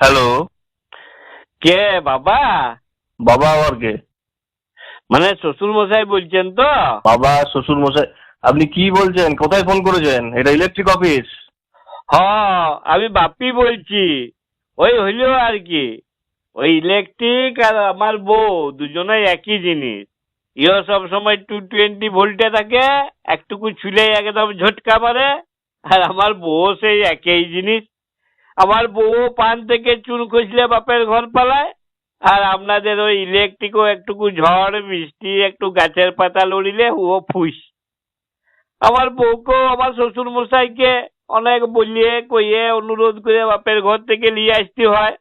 Hello. কে বাবা? বাবা আবার কে মানে শ্বশুর মশাই বলছেন তো? বাবা শ্বশুর মশাই আপনি কি বলছেন? কোথায় ফোন করেছেন? এটা ইলেকট্রিক অফিস হ আমি বাপ্পি বলছি। ওই হইল আর কি। ওই ইলেকট্রিক আর আমার বউ দুজনেই একই জিনিস। ইও সব সময় টু টোয়েন্টি ভোল্টে থাকে একটুকু ছুলে একদম ঝটকা মারে আর আমার বউ সেই একই জিনিস। আমার বউ পান থেকে চুন খসলে বাপের ঘর পালায়, আর আপনাদের ওই ইলেকট্রিকও একটুকু ঝড় বৃষ্টি একটু গাছের পাতা লড়িলে ও ফুস। আমার বউকেও, আমার শ্বশুর মশাইকে অনেক বলিয়ে কইয়ে অনুরোধ করে বাপের ঘর থেকে নিয়ে আসতে হয়।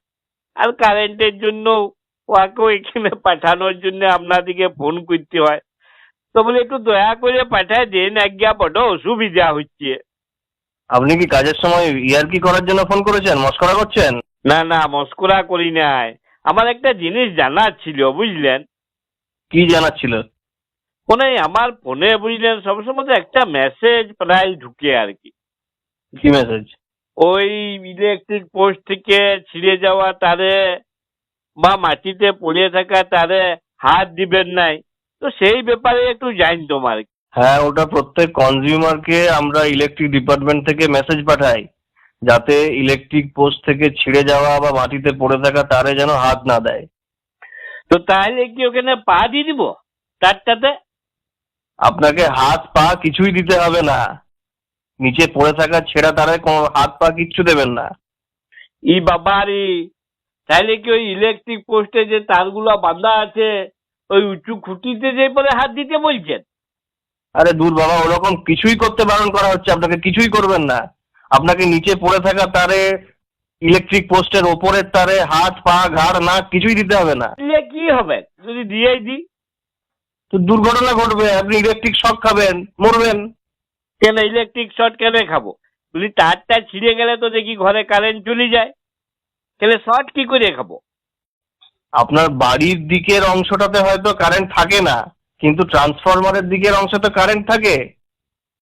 আর কারেন্টের জন্য ওয়াকেও এখানে পাঠানোর জন্য আপনাদিকে ফোন করতে হয়। তো বলে একটু দয়া করে পাঠায় দেন, আজ্ঞা বড় অসুবিধা হচ্ছে। আপনি কি কাজের সময় ইয়ারকি করার জন্য ফোন করেছেন? মস্করা করছেন? না না মস্করা করি নাই। আমার একটা জিনিস জানার ছিল বুঝলেন? কি জানাচ্ছিল ফোনে আমার ফোনে বুঝলেন সবসময় তো একটা মেসেজ প্রায় ঢুকে আর কি। কি মেসেজ ওই ইলেকট্রিক পোস্ট থেকে ছিঁড়ে যাওয়া তারে বা মাটিতে পড়ে থাকা তারে হাত দিবেন নাই। তো সেই ব্যাপারে একটু জানতাম আর হ্যাঁ ওটা প্রত্যেক কনজিউমারকে আমরা ইলেকট্রিক ডিপার্টমেন্ট থেকে মেসেজ পাঠাই যাতে ইলেকট্রিক পোস্ট থেকে ছিঁড়ে যাওয়া বা মাটিতে পড়ে থাকা তারে যেন হাত না দেয়। তো তাহলে কি ওখানে পা দিয়ে দিব? তারটাতে? আপনাকে হাত পা কিছুই দিতে হবে না। নিচে পড়ে থাকা ছেঁড়া তারে কোনো হাত পা কিচ্ছু দেবেন না। ই বাবারি তাহলে কি ওই ইলেকট্রিক পোস্টে যে তারগুলো বাঁধা আছে ওই উঁচু খুঁটিতে যে পরে হাত দিতে বলছেন? আরে দূর বাবা ওরকম কিছুই করতে বারণ করা হচ্ছে আপনাকে কিছুই করবেন না। আপনাকে নিচে পড়ে থাকা তারে ইলেকট্রিক পোস্টের ওপরের তারে হাত পা ঘাড় নাক কিছুই দিতে হবে না। দিলে কি হবে? যদি দিয়েই দিই? তো দুর্ঘটনা ঘটবে আপনি ইলেকট্রিক শক খাবেন মরবেন। কেন ইলেকট্রিক শর্ট কেন খাব? যদি তারটা ছিঁড়ে গেলে তো দেখি ঘরে কারেন্ট চলে যায়। তাহলে শর্ট কি করে খাব? আপনার বাড়ির দিকের অংশটাতে হয়তো কারেন্ট থাকে না। কিন্তু ট্রান্সফরমারের দিকের অংশে তো কারেন্ট থাকে।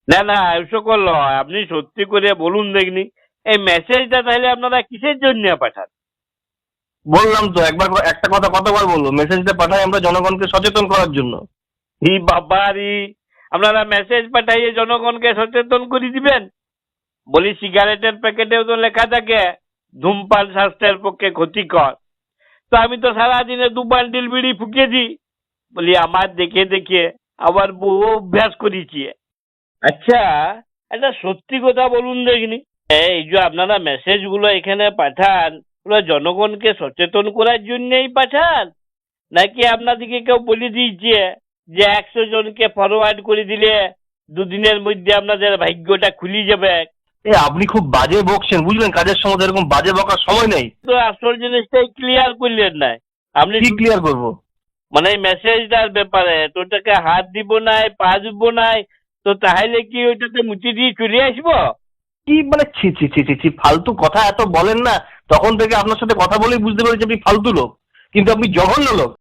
না না এসব নয় আপনি সত্যি করে বলুন দেখনি। এই মেসেজটা তাহলে আপনারা কিসের জন্য পাঠান? বললাম তো একবার একটা কথা কতবার বলব? মেসেজটা পাঠাই আমরা জনগণকে সচেতন করার জন্য। ই বাবারি আপনারা মেসেজ পাঠাইয়ে জনগণকে সচেতন করে দিবেন? বলি সিগারেটের প্যাকেটেও তো লেখা থাকে ধূমপান স্বাস্থ্যের পক্ষে ক্ষতিকর। তো আমি তো সারাদিনে দু বান্ডিল বিড়ি ফুকে দিই বলি আমার দেখে দেখে আবার বউ অভ্যাস করেছি। আচ্ছা। একটা সত্যি কথা বলুন দেখিনি। এই যে আপনারা মেসেজগুলো এখানে পাঠান ওগুলো জনগণকে সচেতন করার জন্যই পাঠান? নাকি আপনাদেরকে কেউ বলে দিয়েছে যে একশো জনকে ফরওয়ার্ড করে দিলে দুদিনের মধ্যে আপনাদের ভাগ্যটা খুলে যাবে? এ আপনি খুব বাজে বকছেন বুঝলেন? কাজের সময় এরকম বাজে বকার সময় নেই। তো আসল জিনিসটাই ক্লিয়ার করলেন না। আপনি কি ক্লিয়ার করব? মানে মেসেজটার ব্যাপারে তো ওটাকে হাত দিব নাই, পা দিব নাই, তো তাহলে কি ওইটাতে মুচি দিয়ে চলে আসব? কি মানে ছি ছি ছি ছি ছি, ফালতু কথা এত বলেন না, তখন থেকে আপনার সাথে কথা বলেই বুঝতে পেরেছি আপনি ফালতু লোক। কিন্তু আপনি জঘন্য লোক।